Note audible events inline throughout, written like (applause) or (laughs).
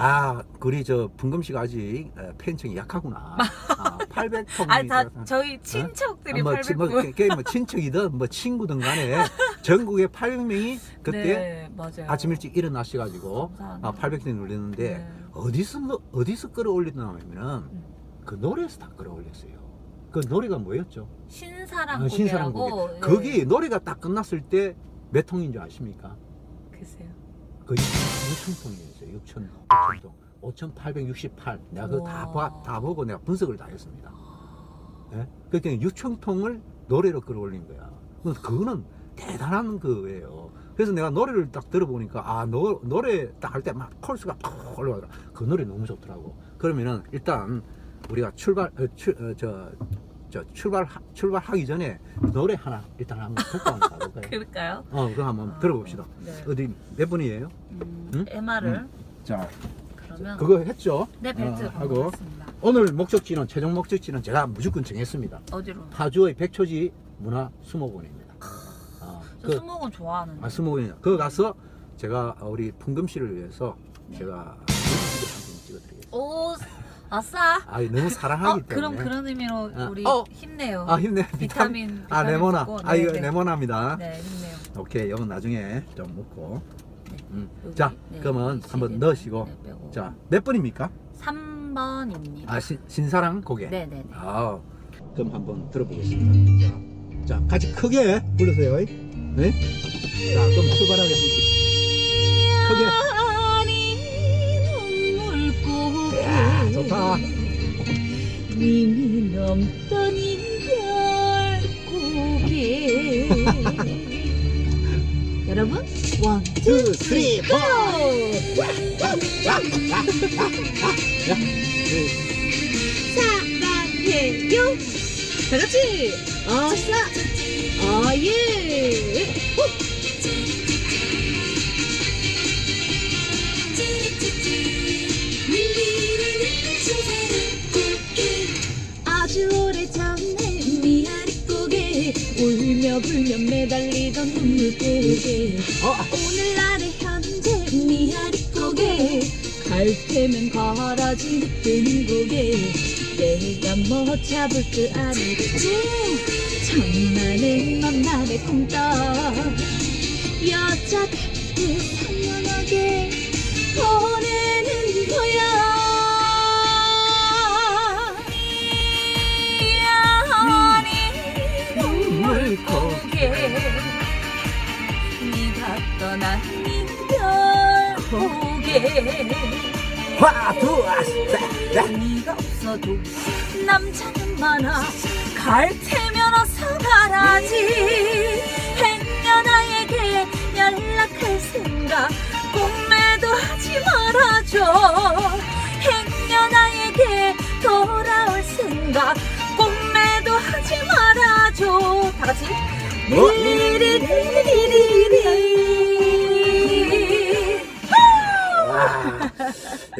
아, 우리 저 분금 씨가 아직 에, 팬층이 약하구나. 아, 800통. (laughs) 아니 다 저희 친척들이 뭐, 치- 뭐, 800분. 게- 뭐 친척이든 뭐 친구든 간에 (laughs) 전국에 800명이 그때 네, 맞아요. 아침 일찍 일어나셔 가지고 감사합니다. 아, 800개 눌렸는데 네. 어디서 너- 어디서 끌어올리냐면은 음. 그 노래에서 다 끌어올렸어요. 그 노래가 뭐였죠? 신사랑 아, 신사랑. 고개. 예. 거기 노래가 딱 끝났을 때 몇 통인 줄 아십니까? 글쎄요. 그 6천 통이었어요. 6천 6천 통. 5,868. 내가 그거 다. 봐- 다 보고 내가 분석을 다 했습니다. 예? 그러니까 6천 통을 노래로 끌어올린 거야. 그거는 대단한 거예요. 그래서 내가 노래를 딱 들어보니까 아 노, 노래 딱 할 때 막 콜스가 팍 올라가더라. 그 노래 너무 좋더라고. 그러면은 일단 우리가 출발 어, 출, 어, 저, 저 출발 출발하기 전에 노래 하나 일단 한번 듣고 한번 가볼까요? (laughs) 그럴까요? 어, 그거 한번 아, 들어봅시다. 네. 어디 몇 분이에요? 음, 응? MR을 자, 그러면 그거 했죠? 네 벨트 어, 하고 하겠습니다. 오늘 목적지는 최종 목적지는 제가 무조건 정했습니다. 어디로? 파주의 백초지 문화 수목원입니다. 아, 저 그, 수목은 좋아하는데. 아, 수목원이요. 그거 가서 제가 우리 풍금 씨를 위해서 네. 제가 뮤직비디오 한편 찍어드리겠습니다. 오, 아싸. 아, 너무 사랑하기 어, 때문에. 그럼 그런 의미로 아, 우리 어. 힘내요. 아 힘내. 비타민, 아 비타민 네모나. 먹고, 아 네, 이거 네. 네모나입니다. 네, 힘내요. 오케이, 이건 나중에 좀 넣고. 네. 음. 여기, 자, 네, 그러면 이 한번 시계는, 넣으시고. 네, 빼고. 자, 몇 번입니까? 3번입니다. 아 신, 신사랑 고개. 네, 네, 네. 아, 그럼 한번 들어보겠습니다. 자, 자, 같이 크게 불러세요. 네? 자, 그럼 출발하겠습니다. 크게. 님이 넘던 이별 고개 (laughs) 여러분 원, 투, 쓰리, 포. 사랑해요. 다 같이 아싸 아예 울며 불며 매달리던 눈물 고개 어, 오늘날의 현재 미아리 고개 갈 테면 가라지 뜨는 고개 내가 뭐 잡을 줄 아니겠지 천만의 만남의 콩떡. 여자답게 선명하게 떠난 이별 고개 화, 투, 아, 셋, 넷. 네가 없어도 남자는 많아 갈 테면 어서 가라지 행여 나에게 연락할 생각 꿈에도 하지 말아줘 행여 나에게 돌아올 생각 꿈에도 하지 말아줘 다 같이 뭐? 리리리리리리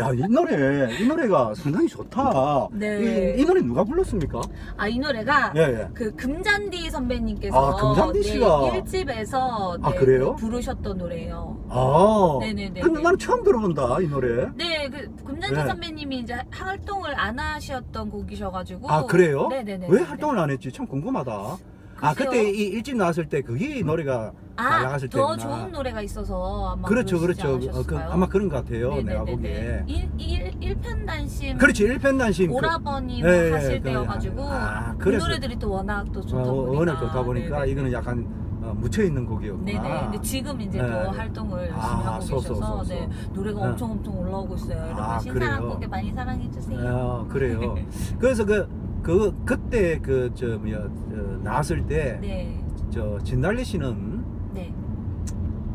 야, 이 노래, 이 노래가 상당히 좋다. 네. 이, 이 노래 누가 불렀습니까? 아 이 노래가 예, 예. 그 금잔디 선배님께서 아, 금잔디 씨가. 네, 1집에서 아, 그래요? 부르셨던 노래예요. 아. 네네네. 근데 나는 처음 들어본다, 이 노래. 네, 그 금잔디 네. 선배님이 이제 활동을 안 하셨던 곡이셔가지고. 아, 그래요? 네네네. 왜 활동을 안 했지? 참 궁금하다. 아. 그때 이 일집 나왔을 때 그게 이 노래가 잘 아, 나갔을 더 때구나. 좋은 노래가 있어서 아마 그렇죠, 그렇죠. 어, 그? 아마 그런 것 같아요. 네네네네. 내가 보기에. 일, 일, 일편단심. 그렇지, 일편단심. 그- 오라버님 예, 예, 하실 그- 때여가지고 아, 그 노래들이 또 워낙 또 좋다 어, 보니까 워낙 좋다 보니까 네네. 이거는 약간 어, 묻혀 있는 곡이었구나. 네네. 근데 지금 이제 네, 또 네. 활동을 열심히 아, 하고 소, 소, 계셔서 소, 소. 네, 노래가 네. 엄청 엄청 올라오고 있어요. 여러분 아, 신사랑? 곡에 많이 사랑해 주세요. 어, 그래요. 그래서 그, 그, 그때 그, 저, 뭐야, 저, 나왔을 때, 네, 저, 진달래 씨는 네,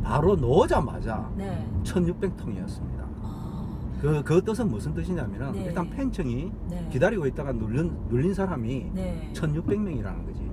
바로 넣자마자 네. 1600통이었습니다. 아, 그, 그 뜻은 무슨 뜻이냐면은, 네. 일단 팬층이 네. 기다리고 있다가 눌린, 눌린 사람이 네. 1600명이라는 거지.